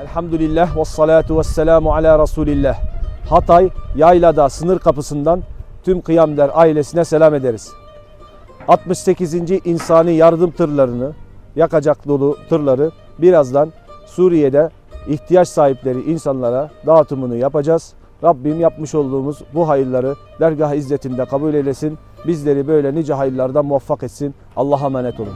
Elhamdülillah ve salatu ve selamu ala Resulillah. Hatay Yaylada sınır kapısından tüm Kıyamder ailesine selam ederiz. 68. insani yardım tırlarını, yakacak dolu tırları birazdan Suriye'de ihtiyaç sahipleri insanlara dağıtımını yapacağız. Rabbim yapmış olduğumuz bu hayırları dergah izzetinde kabul eylesin. Bizleri böyle nice hayırlardan muvaffak etsin. Allah'a emanet olun.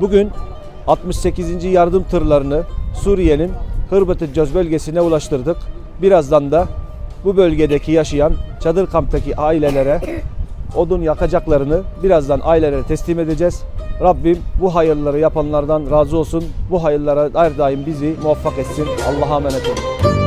Bugün 68. yardım tırlarını Suriye'nin Hırbatı bölgesine ulaştırdık. Birazdan da bu bölgedeki yaşayan çadır kamptaki ailelere odun yakacaklarını birazdan ailelere teslim edeceğiz. Rabbim bu hayırları yapanlardan razı olsun. Bu hayırlara her daim bizi muvaffak etsin. Allah'a emanet olun.